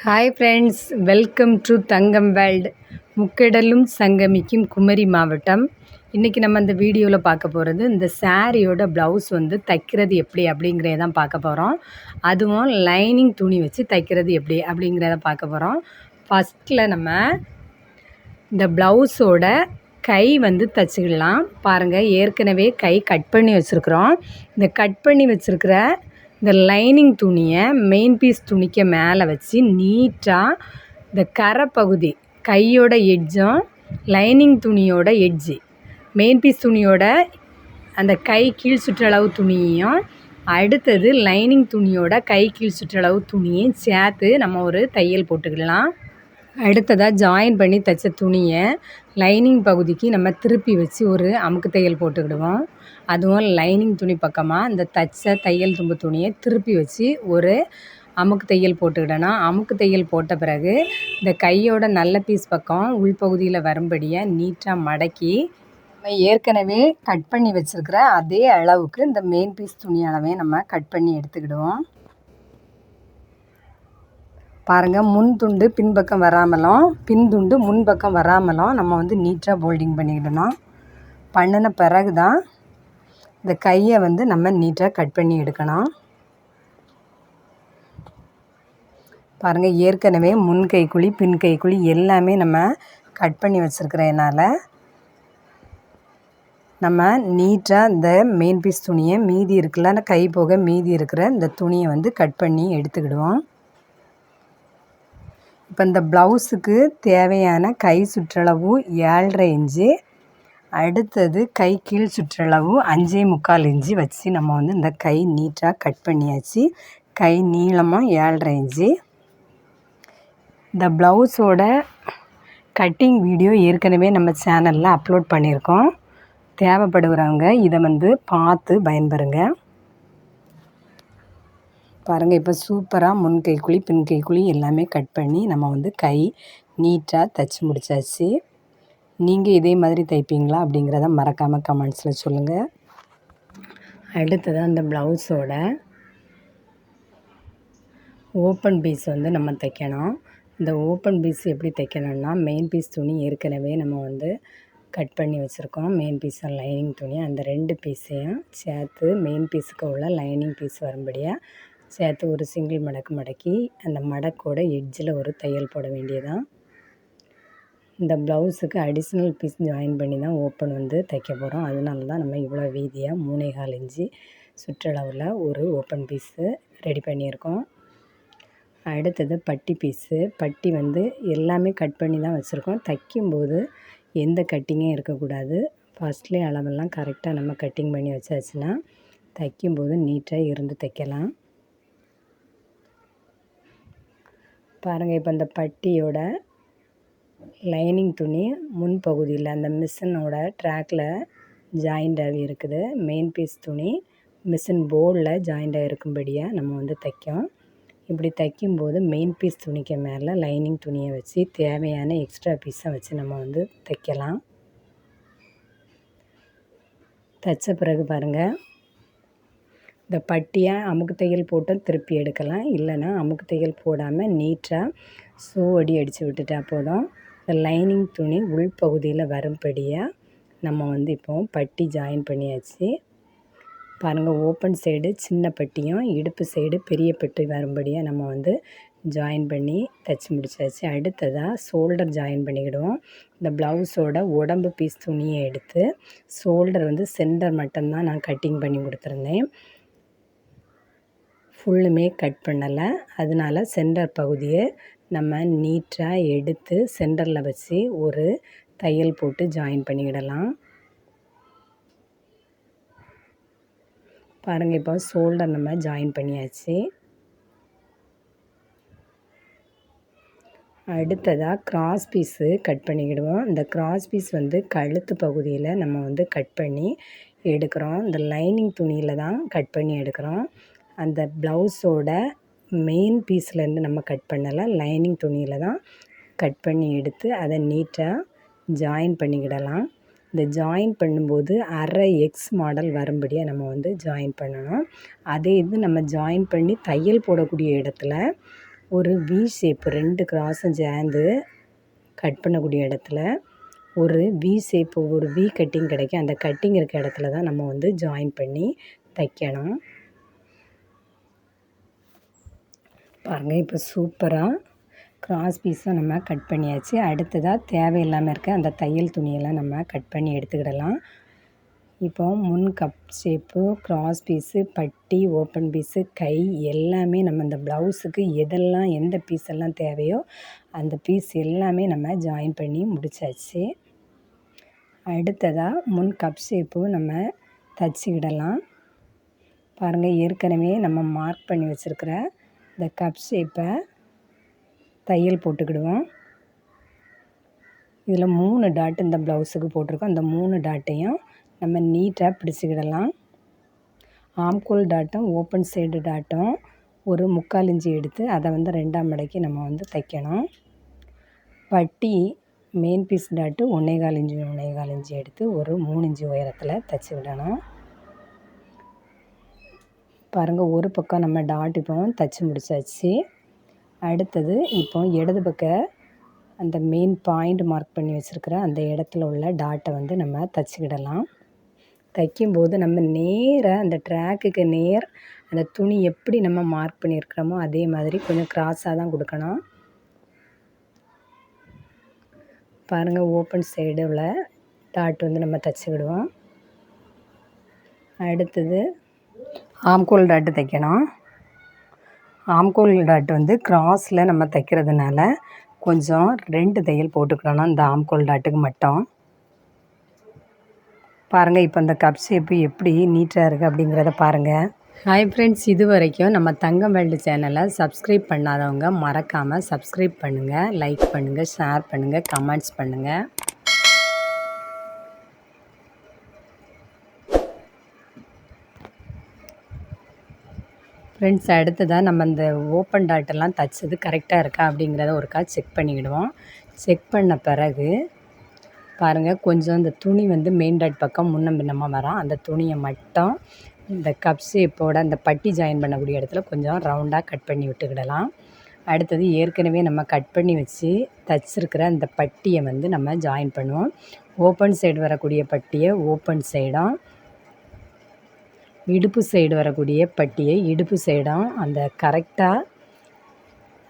Hi friends welcome to Thangam world முக்கடலும் சங்கமிக்கும் குமரி மாவட்டம் இன்றைக்கி நம்ம இந்த வீடியோவில் பார்க்க போகிறது இந்த சாரியோட ப்ளவுஸ் வந்து தைக்கிறது எப்படி அப்படிங்கிறத தான் பார்க்க போகிறோம் அதுவும் லைனிங் துணி வச்சு தைக்கிறது எப்படி அப்படிங்கிறத பார்க்க போகிறோம் ஃபஸ்ட்டில் நம்ம இந்த ப்ளவுஸோட கை வந்து தச்சுக்கலாம். பாருங்கள் ஏற்கனவே கை கட் பண்ணி வச்சுருக்குறோம். இந்த கட் பண்ணி வச்சுருக்கிற இந்த லைனிங் துணியை மெயின் பீஸ் துணிக்கு மேலே வச்சு நீட்டாக இந்த கரை பகுதி கையோட எட்ஜும் லைனிங் துணியோட எட்ஜு மெயின் பீஸ் துணியோட அந்த கை கீழ் சுற்றளவு துணியையும் அடுத்தது லைனிங் துணியோட கை கீழ் சுற்றளவு துணியையும் சேர்த்து நம்ம ஒரு தையல் போட்டுக்கலாம். அடுத்ததாக ஜாயின் பண்ணி தைச்ச துணியை லைனிங் பகுதிக்கு நம்ம திருப்பி வச்சு ஒரு அமுக்கு தையல் போட்டுக்கிடுவோம். அதுவும் லைனிங் துணி பக்கமாக இந்த தச்சை தையல் தும்பு துணியை திருப்பி வச்சு ஒரு அமுக்கு தையல் போட்டுக்கிடணும். அமுக்கு தையல் போட்ட பிறகு இந்த கையோட நல்ல பீஸ் பக்கம் உள்பகுதியில் வரும்படியாக நீட்டாக மடக்கி நம்ம ஏற்கனவே கட் பண்ணி வச்சுருக்கிற அதே அளவுக்கு இந்த மெயின் பீஸ் துணி அளவே நம்ம கட் பண்ணி எடுத்துக்கிடுவோம். பாருங்கள் முன் துண்டு பின்பக்கம் வராமலும் பின் துண்டு முன்பக்கம் வராமலும் நம்ம வந்து நீட்டாக போல்டிங் பண்ணிக்கிடணும். பண்ணின பிறகு தான் இந்த கையை வந்து நம்ம நீட்டாக கட் பண்ணி எடுக்கணும் பாருங்கள் ஏற்கனவே முன் கைக்குழி பின் கைக்குழி எல்லாமே நம்ம கட் பண்ணி வச்சுருக்கிறதுனால நம்ம நீட்டாக இந்த மெயின் பீஸ் துணியை மீதி இருக்குல்ல கை போக மீதி இருக்கிற இந்த துணியை வந்து கட் பண்ணி எடுத்துக்கிடுவோம். இப்போ இந்த ப்ளவுஸுக்கு தேவையான கை சுற்றளவு ஏழரை இன்ச்சு அடுத்தது கை கீழ் சுற்றளவு அஞ்சே முக்கால் இன்ச்சு வச்சு நம்ம வந்து இந்த கை நீட்டாக கட் பண்ணியாச்சு. கை நீளமாக ஏழரை இன்ச்சு. இந்த ப்ளவுஸோட கட்டிங் வீடியோ ஏற்கனவே நம்ம சேனலில் அப்லோட் பண்ணியிருக்கோம். தேவைப்படுகிறவங்க இதை வந்து பார்த்து பயன்பெறுங்க. பாருங்கள் இப்போ சூப்பராக முன் கைக்குழி பின் கைக்குழி எல்லாமே கட் பண்ணி நம்ம வந்து கை நீட்டாக தைச்சி முடித்தாச்சு நீங்கள் இதே மாதிரி தைப்பீங்களா அப்படிங்கிறத மறக்காமல் கமெண்ட்ஸில் சொல்லுங்கள் அடுத்தது அந்த ப்ளவுஸோட ஓப்பன் பீஸ் வந்து நம்ம தைக்கணும். இந்த ஓப்பன் பீஸ் எப்படி தைக்கணும்னா மெயின் பீஸ் துணி ஏற்கனவே நம்ம வந்து கட் பண்ணி வச்சுருக்கோம். மெயின் பீஸ் லைனிங் துணி. அந்த ரெண்டு பீஸையும் சேர்த்து மெயின் பீஸுக்கு உள்ள லைனிங் பீஸ் வரும்படியாக சேர்த்து ஒரு சிங்கிள் மடக்கு மடக்கி அந்த மடக்கோட எட்ஜில் ஒரு தையல் போட வேண்டியதான் இந்த ப்ளவுஸுக்கு அடிஷ்னல் பீஸ் ஜாயின் பண்ணி தான் ஓப்பன் வந்து தைக்க போகிறோம் அதனால தான் நம்ம இவ்வளோ வீதியாக மூணே கால் இஞ்சி சுற்றளவில் ஒரு ஓப்பன் பீஸு ரெடி பண்ணியிருக்கோம். அடுத்தது பட்டி பீஸு பட்டி வந்து எல்லாமே கட் பண்ணி தான் வச்சுருக்கோம். தைக்கும்போது எந்த கட்டிங்கும் இருக்கக்கூடாது. ஃபஸ்ட்லேயே அளவெல்லாம் கரெக்டாக நம்ம கட்டிங் பண்ணி வச்சாச்சுன்னா தைக்கும்போது நீட்டாக இருந்து தைக்கலாம். பாருங்கள் இப்போ இந்த பட்டியோட லைனிங் துணி முன்பகுதியில் அந்த மிஷினோட ட்ராக்கில் ஜாயிண்ட் ஆகி இருக்குது. மெயின் பீஸ் துணி மிஷின் போர்டில் ஜாயிண்ட் ஆகிருக்கும்படியாக நம்ம வந்து தைக்கும் இப்படி தைக்கும்போது மெயின் பீஸ் துணிக்கு மேலே லைனிங் துணியை வச்சு தேவையான எக்ஸ்ட்ரா பீஸை வச்சு நம்ம வந்து தைக்கலாம். தைச்ச பிறகு பாருங்கள் இந்த பட்டியை அமுக்கு தையல் போட்டும் திருப்பி எடுக்கலாம். இல்லைன்னா அமுக்கு தையல் போடாமல் நீட்டாக சூ அடி அடித்து விட்டுட்டா போதும். லைனிங் துணி உள்பகுதியில் வரும்படியாக நம்ம வந்து இப்போது பட்டி ஜாயின் பண்ணியாச்சு. பாருங்கள் ஓப்பன் சைடு சின்ன பட்டியும் இடுப்பு சைடு பெரிய பட்டி வரும்படியாக நம்ம வந்து ஜாயின் பண்ணி தைச்சி முடிச்சாச்சு. அடுத்ததாக ஷோல்டர் ஜாயின் பண்ணிக்கிடுவோம். இந்த ப்ளவுஸோட உடம்பு பீஸ் துணியை எடுத்து ஷோல்டர் வந்து சென்டர் மட்டும்தான் நான் கட்டிங் பண்ணி கொடுத்துருந்தேன். ஃபுல்லுமே கட் பண்ணலை. அதனால் சென்டர் பகுதியை நம்ம நீட்டாக எடுத்து சென்டரில் வச்சு ஒரு தையல் போட்டு ஜாயின் பண்ணிக்கிடலாம் பாருங்கள் இப்போ ஷோல்டர் நம்ம ஜாயின் பண்ணியாச்சு. அடுத்ததாக கிராஸ் பீஸு கட் பண்ணிக்கிடுவோம். இந்த கிராஸ் பீஸ் வந்து கழுத்து பகுதியில் நம்ம வந்து கட் பண்ணி எடுக்கிறோம். இந்த லைனிங் துணியில் தான் கட் பண்ணி எடுக்கிறோம். அந்த ப்ளவுஸோட மெயின் பீஸ்லேருந்து நம்ம கட் பண்ணலை. லைனிங் துணியில் தான் கட் பண்ணி எடுத்து அதை நீட்டாக ஜாயின் பண்ணிக்கிடலாம். இந்த ஜாயின் பண்ணும்போது அரை எக்ஸ் மாடல் வரும்படியாக நம்ம வந்து ஜாயின் பண்ணணும். அதே இது நம்ம ஜாயின் பண்ணி தையல் போடக்கூடிய இடத்துல ஒரு வி ஷேப் ரெண்டு கிராஸும் சேர்ந்து கட் பண்ணக்கூடிய இடத்துல ஒரு வி ஷேப் ஒரு வி கட்டிங் கிடைக்கும். அந்த கட்டிங் இருக்க இடத்துல தான் நம்ம வந்து ஜாயின் பண்ணி தைக்கணும். பாருங்கள் இப்போ சூப்பராக கிராஸ் பீஸும் நம்ம கட் பண்ணியாச்சு. அடுத்ததாக தேவையில்லாமல் இருக்க அந்த தையல் துணியெல்லாம் நம்ம கட் பண்ணி எடுத்துக்கிடலாம். இப்போ முன் கப் ஷேப்பு கிராஸ் பீஸு பட்டி ஓப்பன் பீஸு கை எல்லாமே நம்ம இந்த ப்ளவுஸுக்கு எதெல்லாம் எந்த பீஸ் எல்லாம் தேவையோ அந்த பீஸ் எல்லாமே நம்ம ஜாயின் பண்ணி முடித்தாச்சு அடுத்ததாக முன் கப் ஷேப்பு நம்ம தச்சுக்கிடலாம். பாருங்கள் ஏற்கனவே நம்ம மார்க் பண்ணி வச்சுருக்கிற இந்த கப் ஷேப்பை தையல் போட்டுக்கிடுவோம் இதில் மூணு டாட் இந்த ப்ளவுஸுக்கு போட்டிருக்கோம். அந்த மூணு டாட்டையும் நம்ம நீட்டாக பிடிச்சிக்கிடலாம். ஆம்கோல் டாட்டும் ஓப்பன் சைடு டாட்டும் ஒரு முக்கால் இஞ்சி எடுத்து அதை வந்து ரெண்டாம் மடக்கி நம்ம வந்து தைக்கணும். பட்டி மெயின் பீஸ் டாட்டு ஒன்றே கால் இஞ்சி ஒன்றே கால் இஞ்சி எடுத்து ஒரு மூணு இஞ்சி உயரத்தில் தைச்சி விடணும். பாருங்கள் ஒரு பக்கம் நம்ம டாட் இப்போ தைச்சி முடிச்சாச்சு. அடுத்தது இப்போ இடது பக்க அந்த மெயின் பாயிண்ட் மார்க் பண்ணி வச்சுருக்கிற அந்த இடத்துல உள்ள டாட்டை வந்து நம்ம தைச்சிக்கிடலாம் தைக்கும்போது நம்ம நேராக அந்த ட்ராக்குக்கு நேர் அந்த துணி எப்படி நம்ம மார்க் பண்ணியிருக்கிறோமோ அதே மாதிரி கொஞ்சம் க்ராஸாக தான் கொடுக்கணும். பாருங்கள் ஓப்பன் சைடு உள்ள டாட் வந்து நம்ம தைச்சிக்கிடுவோம் விடுவோம். அடுத்தது ஆம்கோல் டாட்டு தைக்கணும். ஆம்கோல் டாட் வந்து கிராஸில் நம்ம தைக்கிறதுனால கொஞ்சம் ரெண்டு தையல் போட்டுக்கணும் இந்த ஆம்கோல் டாட்டுக்கு மட்டும். பாருங்கள் இப்போ இந்த கப் ஷேப்பு எப்படி நீட்டாக இருக்குது அப்படிங்கிறத பாருங்கள் ஹாய் ஃப்ரெண்ட்ஸ் இது வரைக்கும் நம்ம தங்கம் வேல்டு சேனலை சப்ஸ்கிரைப் பண்ணாதவங்க மறக்காமல் சப்ஸ்கிரைப் பண்ணுங்கள் லைக் பண்ணுங்கள் ஷேர் பண்ணுங்கள் கமெண்ட்ஸ் பண்ணுங்கள் ஃப்ரெண்ட்ஸ் அடுத்ததாக நம்ம இந்த ஓப்பன் டாட்டெல்லாம் தைச்சது கரெக்டாக இருக்கா அப்படிங்கிறத ஒருக்கா செக் பண்ணிக்கிடுவோம் செக் பண்ண பிறகு பாருங்கள் கொஞ்சம் இந்த துணி வந்து மெயின் டாட் பக்கம் முன்ன பின்னமாக வரும் அந்த துணியை மட்டும் இந்த கப் ஷேப்போட அந்த பட்டி ஜாயின் பண்ணக்கூடிய இடத்துல கொஞ்சம் ரவுண்டாக கட் பண்ணி விட்டுக்கிடலாம். அடுத்தது ஏற்கனவே நம்ம கட் பண்ணி வச்சு தைச்சிருக்கிற அந்த பட்டியை வந்து நம்ம ஜாயின் பண்ணுவோம். ஓப்பன் சைடு வரக்கூடிய பட்டியை ஓப்பன் சைடும் இடுப்பு சைடு வரக்கூடிய பட்டியை இடுப்பு சைடும் அந்த கரெக்டாக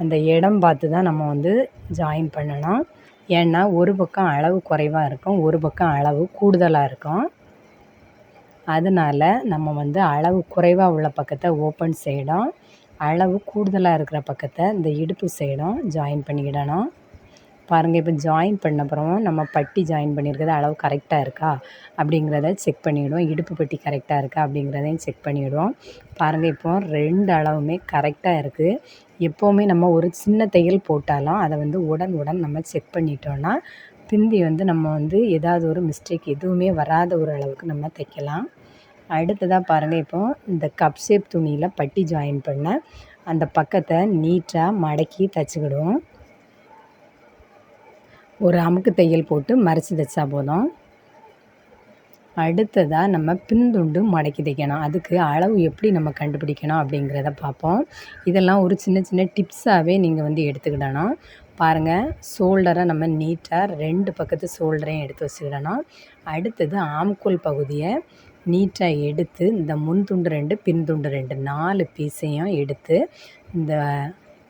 அந்த இடம் பார்த்து தான் நம்ம வந்து ஜாயின் பண்ணணும் ஏன்னா ஒரு பக்கம் அளவு குறைவாக இருக்கும் ஒரு பக்கம் அளவு கூடுதலாக இருக்கும். அதனால் நம்ம வந்து அளவு குறைவாக உள்ள பக்கத்தை ஓப்பன் சைடும் அளவு கூடுதலாக இருக்கிற பக்கத்தை இந்த இடுப்பு சைடும் ஜாயின் பண்ணிக்கிடணும். பாருங்கள் இப்போ ஜாயின் பண்ண அப்புறம் நம்ம பட்டி ஜாயின் பண்ணியிருக்கிறது அளவு கரெக்டாக இருக்கா? அப்படிங்கிறத செக் பண்ணிவிடுவோம் இடுப்பு பட்டி கரெக்டாக இருக்கா? அப்படிங்கிறதையும் செக் பண்ணிவிடுவோம் பாருங்கள் இப்போ ரெண்டு அளவுமே கரெக்டாக இருக்குது எப்போவுமே நம்ம ஒரு சின்ன தையல் போட்டாலும் அதை வந்து உடன் உடன் நம்ம செக் பண்ணிட்டோன்னா பிந்தி வந்து நம்ம வந்து ஏதாவது ஒரு மிஸ்டேக் எதுவுமே வராத ஒரு அளவுக்கு நம்ம தைக்கலாம். அடுத்ததாக பாருங்கள் இப்போ இந்த கப் ஷேப் துணியில் பட்டி ஜாயின் பண்ண அந்த பக்கத்தை நீட்டாக மடக்கி தைச்சிக்கிடுவோம். ஒரு அமுக்கு தையல் போட்டு மறைச்சி தைச்சா போதும். அடுத்ததாக நம்ம பின்துண்டு மடக்கி தைக்கணும். அதுக்கு அளவு எப்படி நம்ம கண்டுபிடிக்கணும் அப்படிங்கிறத பார்ப்போம். இதெல்லாம் ஒரு சின்ன சின்ன டிப்ஸாகவே நீங்கள் வந்து எடுத்துக்கிடணும். பாருங்கள் ஷோல்டரை நம்ம நீட்டாக ரெண்டு பக்கத்து ஷோல்டரையும் எடுத்து வச்சுக்கிடணும். அடுத்தது ஆம்கோல் பகுதியை நீட்டாக எடுத்து இந்த முன் துண்டு ரெண்டு பின் துண்டு ரெண்டு நாலு பீஸையும் எடுத்து இந்த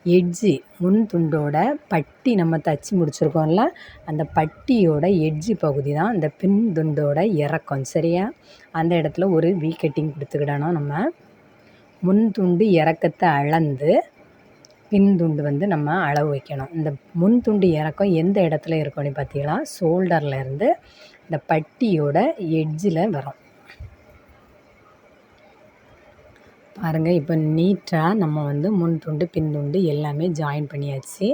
எட்ஜு முன் துண்டோட பட்டி நம்ம தைச்சி முடிச்சிருக்கோம்ல? அந்த பட்டியோட எட்ஜு பகுதி தான் அந்த பின் துண்டோட இறக்கம் சரியா? அந்த இடத்துல ஒரு வீ கட்டிங் கொடுத்துக்கிடணும் நம்ம. முன் துண்டு இறக்கத்தை அளந்து பின் துண்டு வந்து நம்ம அளவு வைக்கணும். இந்த முன் துண்டு இறக்கம் எந்த இடத்துல இருக்கோன்னு பார்த்தீங்கன்னா ஷோல்டரில் இருந்து இந்த பட்டியோட எட்ஜில் வரும். பாருங்கள் இப்போ நீட்டாக நம்ம வந்து முன் துண்டு பின் துண்டு எல்லாமே ஜாயின் பண்ணியாச்சு.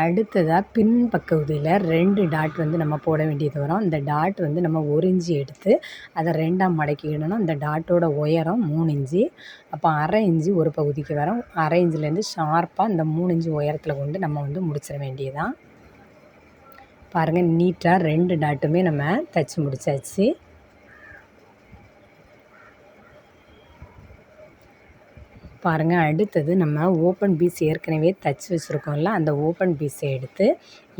அடுத்ததாக பின் பக்ககுதியில் ரெண்டு டாட் வந்து நம்ம போட வேண்டியது வரும். இந்த டாட் வந்து நம்ம ஒரு இஞ்சி எடுத்து அதை ரெண்டாக மடக்கிடணும். அந்த டாட்டோட உயரம் மூணு இஞ்சி அப்போ அரை இஞ்சி ஒரு பகுதிக்கு வரும். அரை இஞ்சிலேருந்து ஷார்ப்பாக இந்த மூணு இஞ்சி உயரத்தில் கொண்டு நம்ம வந்து முடிச்சிட வேண்டியதான் பாருங்கள் நீட்டாக ரெண்டு டாட்டுமே நம்ம தைச்சி முடிச்சாச்சு. பாருங்கள் அடுத்தது நம்ம ஓப்பன் பீஸ் ஏற்கனவே தைச்சி வச்சுருக்கோம்ல அந்த ஓப்பன் பீஸை எடுத்து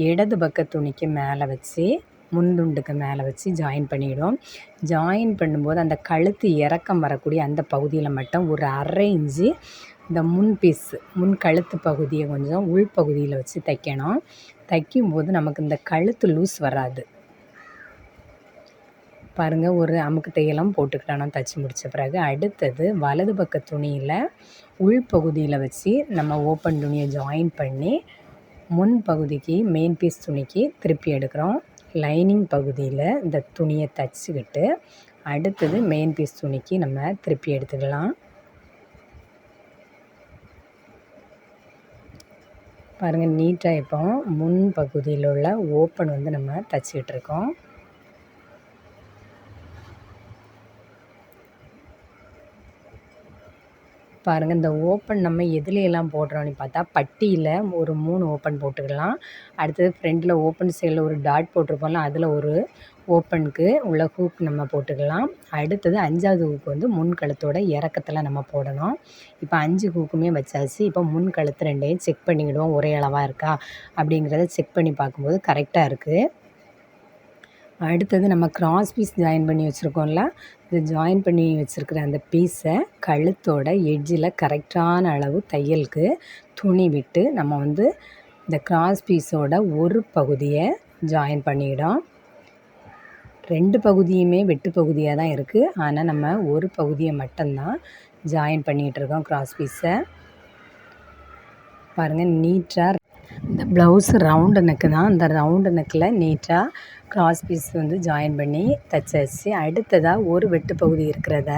இடது பக்க துணிக்கு மேலே வச்சு முன்துண்டுக்கு மேலே வச்சு ஜாயின் பண்ணிவிடும் ஜாயின் பண்ணும்போது அந்த கழுத்து இறக்கம் வரக்கூடிய அந்த பகுதியில் மட்டும் ஒரு அரை இஞ்சி இந்த முன் பீஸ் முன் கழுத்து பகுதியை கொஞ்சம் உள் பகுதியில் வச்சு தைக்கணும். தைக்கும்போது நமக்கு இந்த கழுத்து லூஸ் வராது. பாருங்கள் ஒரு அமுக்கு தையலாம் போட்டுக்கிட்டோம் தைச்சி முடித்த பிறகு அடுத்தது வலது பக்க துணியில் உள் பகுதியில் வச்சு நம்ம ஓப்பன் துணியை ஜாயின் பண்ணி முன் பகுதிக்கு மெயின் பீஸ் துணிக்கு திருப்பி எடுக்கிறோம். லைனிங் பகுதியில் இந்த துணியை தச்சுக்கிட்டு அடுத்தது மெயின் பீஸ் துணிக்கு நம்ம திருப்பி எடுத்துக்கலாம். பாருங்கள் நீட்டாக இப்போ முன் பகுதியில் உள்ள ஓப்பன் வந்து நம்ம தைச்சிக்கிட்டு இருக்கோம். பாருங்கள் இந்த ஓப்பன் நம்ம எதுலையெல்லாம் போடுறோன்னு பார்த்தா பட்டியில் ஒரு மூணு ஓப்பன் போட்டுக்கலாம். அடுத்தது ஃப்ரெண்டில் ஓப்பன் சைடில் ஒரு டாட் போட்டிருப்போம்ல அதில் ஒரு ஓப்பனுக்கு உள்ள ஹூக் நம்ம போட்டுக்கலாம். அடுத்தது அஞ்சாவது ஹூக் வந்து முன் கழுத்தோட இறக்கத்தில் நம்ம போடணும். இப்போ அஞ்சு ஹூக்குமே வச்சாச்சு. இப்போ முன் கழுத்து ரெண்டையும் செக் பண்ணிக்கிடுவோம். ஒரே அளவாக இருக்கா? அப்படிங்கிறத செக் பண்ணி பார்க்கும்போது கரெக்டாக இருக்குது அடுத்தது நம்ம கிராஸ் பீஸ் ஜாயின் பண்ணி வச்சுருக்கோம்ல இது ஜாயின் பண்ணி வச்சுருக்கிற அந்த பீஸை கழுத்தோட எட்ஜில் கரெக்டான அளவு தையலுக்கு துணி விட்டு நம்ம வந்து இந்த கிராஸ் பீஸோட ஒரு பகுதியை ஜாயின் பண்ணிவிடும் ரெண்டு பகுதியுமே வெட்டு பகுதியாக தான் இருக்குது ஆனால் நம்ம ஒரு பகுதியை மட்டும்தான் ஜாயின் பண்ணிகிட்ருக்கோம் கிராஸ் பீஸை பாருங்கள் நீட்டாக இந்த ப்ளவுஸ் ரவுண்டு நெக்கு தான். அந்த ரவுண்டு நெக்கில் நீட்டாக கிராஸ் பீஸ் வந்து ஜாயின் பண்ணி தைச்சாச்சு அடுத்ததாக ஒரு வெட்டு பகுதி இருக்கிறத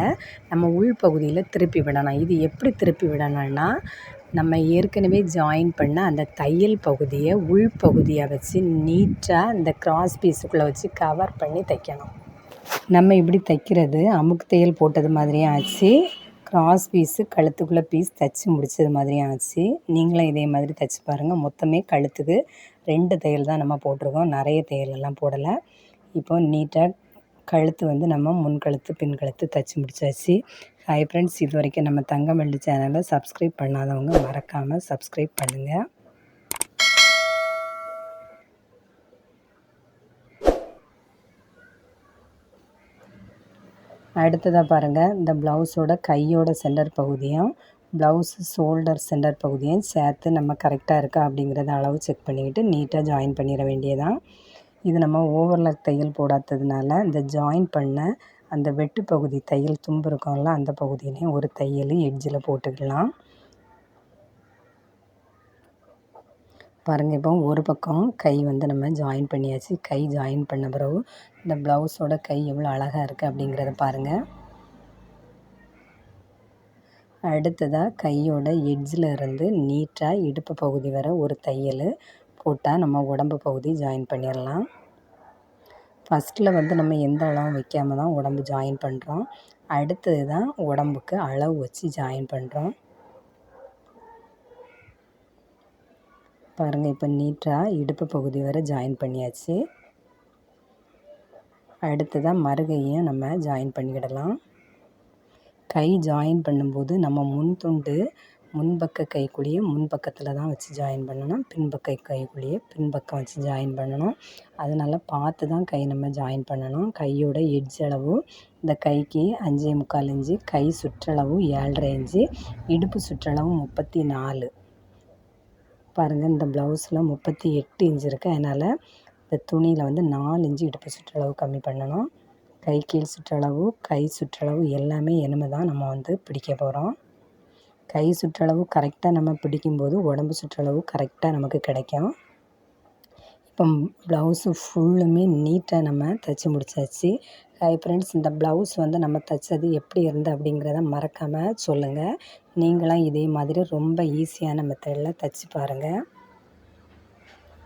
நம்ம உள் பகுதியில் திருப்பி விடணும். இது எப்படி திருப்பி விடணும்னா நம்ம ஏற்கனவே ஜாயின் பண்ண அந்த தையல் பகுதியை உள் பகுதியை வச்சு நீட்டாக இந்த க்ராஸ் பீஸுக்குள்ளே வச்சு கவர் பண்ணி தைக்கணும். நம்ம இப்படி தைக்கிறது அமுக்கு தையல் போட்டது மாதிரியே ஆச்சு. க்ராஸ் பீஸு கழுத்துக்குள்ளே பீஸ் தைச்சி முடித்தது மாதிரியும் ஆச்சு. நீங்களும் இதே மாதிரி தைச்சி பாருங்கள் மொத்தமே கழுத்துக்கு ரெண்டு தையல் தான் நம்ம போட்டிருக்கோம். நிறைய தையலெல்லாம் போடலை. இப்போ நீட்டாக கழுத்து வந்து நம்ம முன் கழுத்து பின் கழுத்து தைச்சி முடிச்சாச்சு. ஹாய் ஃப்ரெண்ட்ஸ் இது வரைக்கும் நம்ம தங்கமல்லி சேனலை சப்ஸ்கிரைப் பண்ணாதவங்க மறக்காமல் சப்ஸ்கிரைப் பண்ணுங்கள் அடுத்ததாக பாருங்கள் இந்த ப்ளவுஸோட கையோட சென்டர் பகுதியும் ப்ளவுஸ் ஷோல்டர் சென்டர் பகுதியும் சேர்த்து நம்ம கரெக்டாக இருக்கா அப்படிங்கிறத அளவு செக் பண்ணிக்கிட்டு நீட்டாக ஜாயின் பண்ணிட வேண்டியதான் இது நம்ம ஓவர்லாக் தையல் போடாததுனால இந்த ஜாயின் பண்ண அந்த வெட்டு பகுதி தையல் தும்பு இருக்கும்ல அந்த பகுதியிலையும் ஒரு தையல் எட்ஜில் போட்டுக்கலாம். பாருங்கள் இப்போ ஒரு பக்கம் கை வந்து நம்ம ஜாயின் பண்ணியாச்சு. கை ஜாயின் பண்ண பிறகு இந்த ப்ளவுஸோட கை எவ்வளோ அழகாக இருக்குது அப்படிங்கிறத பாருங்கள் அடுத்ததாக கையோட எட்ஜில் இருந்து நீட்டாக இடுப்பு பகுதி வர ஒரு தையல் போட்டால் நம்ம உடம்பு பகுதி ஜாயின் பண்ணிடலாம். ஃபஸ்ட்டில் வந்து நம்ம எந்த அளவும் வைக்காம தான் உடம்பு ஜாயின் பண்ணுறோம் அடுத்தது தான் உடம்புக்கு அளவு வச்சு ஜாயின் பண்ணுறோம் பாருங்கள் இப்போ நீட்டாக இடுப்பு பகுதி வரை ஜாயின் பண்ணியாச்சு. அடுத்ததாக மறுகையும் நம்ம ஜாயின் பண்ணிக்கிடலாம். கை ஜாயின் பண்ணும்போது நம்ம முன் துண்டு முன்பக்க கைக்குள்ளேயே முன்பக்கத்தில் தான் வச்சு ஜாயின் பண்ணணும். பின்பக்க கைக்குள்ளேயே பின்பக்கம் வச்சு ஜாயின் பண்ணணும். அதனால் பார்த்து தான் கை நம்ம ஜாயின் பண்ணணும். கையோட எட்ஜ் அளவு இந்த கைக்கு அஞ்சே முக்கால் இன்ச்சு கை சுற்றளவு ஏழரை இன்ச்சு இடுப்பு சுற்றளவு முப்பத்தி நாலு. பாருங்கள் இந்த ப்ளவுஸில் முப்பத்தி எட்டு இன்ச்சு இருக்குது அதனால் இந்த துணியில் வந்து நாலு இன்ச்சு இடுப்பு சுற்றளவு கம்மி பண்ணணும். கை கீழ் சுற்றளவு கை சுற்றளவு எல்லாமே இனிமே தான் நம்ம வந்து பிடிக்க போகிறோம் கை சுற்றளவு கரெக்டாக நம்ம பிடிக்கும்போது உடம்பு சுற்றளவு கரெக்டாக நமக்கு கிடைக்கும். இப்போ ப்ளவுஸு ஃபுல்லுமே நீட்டாக நம்ம தைச்சி முடிச்சாச்சு. Hi friends. இந்த ப்ளவுஸ் வந்து நம்ம தைச்சது எப்படி இருந்து அப்படிங்கிறத மறக்காமல் சொல்லுங்கள் நீங்களும் இதே மாதிரி ரொம்ப ஈஸியான மெத்தடில் தைச்சி பாருங்கள்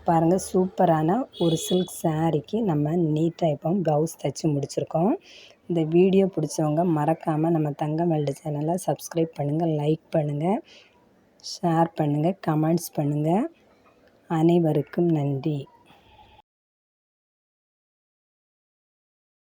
பாருங்கள் சூப்பரான ஒரு சில்க் சாரீக்கு நம்ம நீட்டாக இப்போ ப்ளவுஸ் தைச்சி முடிச்சிருக்கோம். இந்த வீடியோ பிடிச்சவங்க மறக்காமல் நம்ம தங்கம் வெல்டு சேனலை சப்ஸ்கிரைப் பண்ணுங்கள் லைக் பண்ணுங்கள் ஷேர் பண்ணுங்கள் கமெண்ட்ஸ் பண்ணுங்கள் அனைவருக்கும் நன்றி.